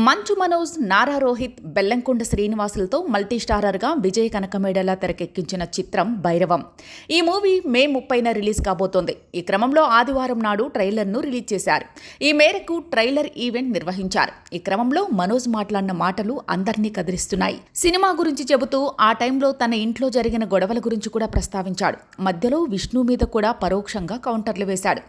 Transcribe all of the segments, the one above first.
మంచు మనోజ్ నారా రోహిత్ బెల్లంకొండ శ్రీనివాసులతో మల్టీ స్టారర్గా విజయ్ కనకమేడలా తెరకెక్కించిన చిత్రం భైరవం. ఈ మూవీ మే ముప్పైన రిలీజ్ కాబోతోంది. ఈ క్రమంలో ఆదివారం నాడు ట్రైలర్ను రిలీజ్ చేశారు. ఈ మేరకు ట్రైలర్ ఈవెంట్ నిర్వహించారు. ఈ క్రమంలో మనోజ్ మాట్లాడిన మాటలు అందరినీ కదిలిస్తున్నాయి. సినిమా గురించి చెబుతూ ఆ టైంలో తన ఇంట్లో జరిగిన గొడవల గురించి కూడా ప్రస్తావించాడు. మధ్యలో విష్ణు మీద కూడా పరోక్షంగా కౌంటర్లు వేశాడు.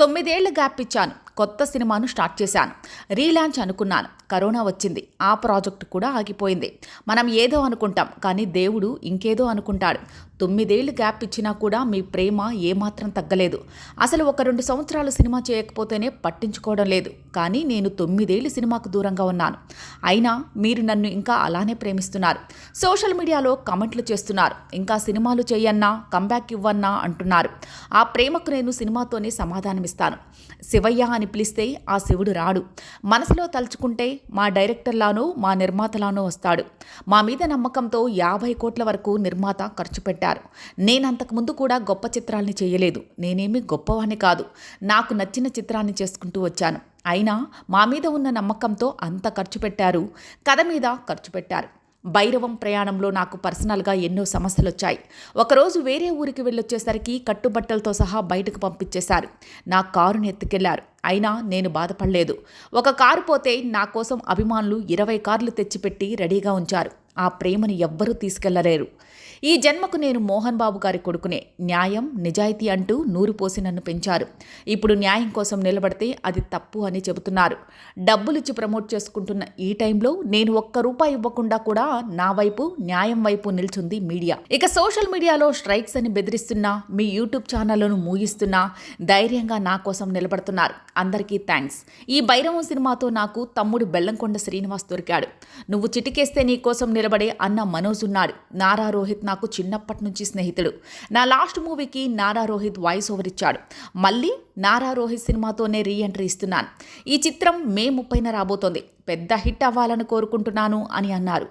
తొమ్మిదేళ్ళ గ్యాప్ ఇచ్చాను. కొత్త సినిమాను స్టార్ట్ చేశాను. రీలాంచ్ అనుకున్నాను. కరోనా వచ్చింది. ఆ ప్రాజెక్ట్ కూడా ఆగిపోయింది. మనం ఏదో అనుకుంటాం కానీ దేవుడు ఇంకేదో అనుకుంటాడు. తొమ్మిదేళ్ళు గ్యాప్ ఇచ్చినా కూడా మీ ప్రేమ ఏమాత్రం తగ్గలేదు. అసలు ఒక రెండు సంవత్సరాలు సినిమా చేయకపోతేనే పట్టించుకోవడం లేదు. కానీ నేను తొమ్మిదేళ్ళు సినిమాకు దూరంగా ఉన్నాను. అయినా మీరు నన్ను ఇంకా అలానే ప్రేమిస్తున్నారు. సోషల్ మీడియాలో కమెంట్లు చేస్తున్నారు. ఇంకా సినిమాలు చేయన్నా కంబ్యాక్ ఇవ్వన్నా అంటున్నారు. ఆ ప్రేమకు నేను సినిమాతోనే సమాధానమిస్తాను. శివయ్య అని పిలిస్తే ఆ శివుడు రాడు. మనసులో తలుచుకుంటే మా డైరెక్టర్లానూ మా నిర్మాతలానూ వస్తాడు. మా మీద నమ్మకంతో యాభై కోట్ల వరకు నిర్మాత ఖర్చు పెట్టారు. నేనంతకుముందు కూడా గొప్ప చిత్రాల్ని చేయలేదు. నేనేమి గొప్పవాణ్ణి కాదు. నాకు నచ్చిన చిత్రాన్ని చేసుకుంటూ వచ్చాను. అయినా మా మీద ఉన్న నమ్మకంతో అంత ఖర్చు పెట్టారు. కథ మీద ఖర్చు పెట్టారు. భైరవం ప్రయాణంలో నాకు పర్సనల్గా ఎన్నో సమస్యలు వచ్చాయి ఒకరోజు వేరే ఊరికి వెళ్ళొచ్చేసరికి కట్టుబట్టలతో సహా బయటకు పంపించేశారు. నా కారుని ఎత్తుకెళ్ళారు. అయినా నేను బాధపడలేదు. ఒక కారు పోతే నా కోసం అభిమానులు ఇరవై కార్లు తెచ్చిపెట్టి రెడీగా ఉంచారు. ఆ ప్రేమను ఎవ్వరూ తీసుకెళ్ళలేరు. ఈ జన్మకు నేను మోహన్ బాబు గారి కొడుకునే. న్యాయం నిజాయితీ అంటూ నూరు పోసి నన్ను పెంచారు. ఇప్పుడు న్యాయం కోసం నిలబడితే అది తప్పు అని చెబుతున్నారు. డబ్బులిచ్చి ప్రమోట్ చేసుకుంటున్న ఈ టైంలో నేను ఒక్క రూపాయి ఇవ్వకుండా కూడా నా వైపు న్యాయం వైపు నిల్చుంది మీడియా. ఇక సోషల్ మీడియాలో స్ట్రైక్స్ అని బెదిరిస్తున్నా మీ యూట్యూబ్ ఛానళ్ళను మూగిస్తున్నా ధైర్యంగా నా కోసం నిలబడుతున్నారు. అందరికీ థ్యాంక్స్. ఈ భైరవం సినిమాతో నాకు తమ్ముడు బెల్లంకొండ శ్రీనివాస్ దొరికాడు. నువ్వు చిటికేస్తే నీ కోసం నిలబడే అన్న మనోజ్ ఉన్నాడు. నారా రోహిత్ నాకు చిన్నప్పటి నుంచి స్నేహితుడు. నా లాస్ట్ మూవీకి నారా రోహిత్ వాయిస్ ఓవర్ ఇచ్చాడు. మళ్ళీ నారా రోహిత్ సినిమాతోనే రీ ఎంట్రీ ఇస్తున్నాను. ఈ చిత్రం మే ముప్పైన రాబోతోంది. పెద్ద హిట్ అవ్వాలని కోరుకుంటున్నాను అని అన్నారు.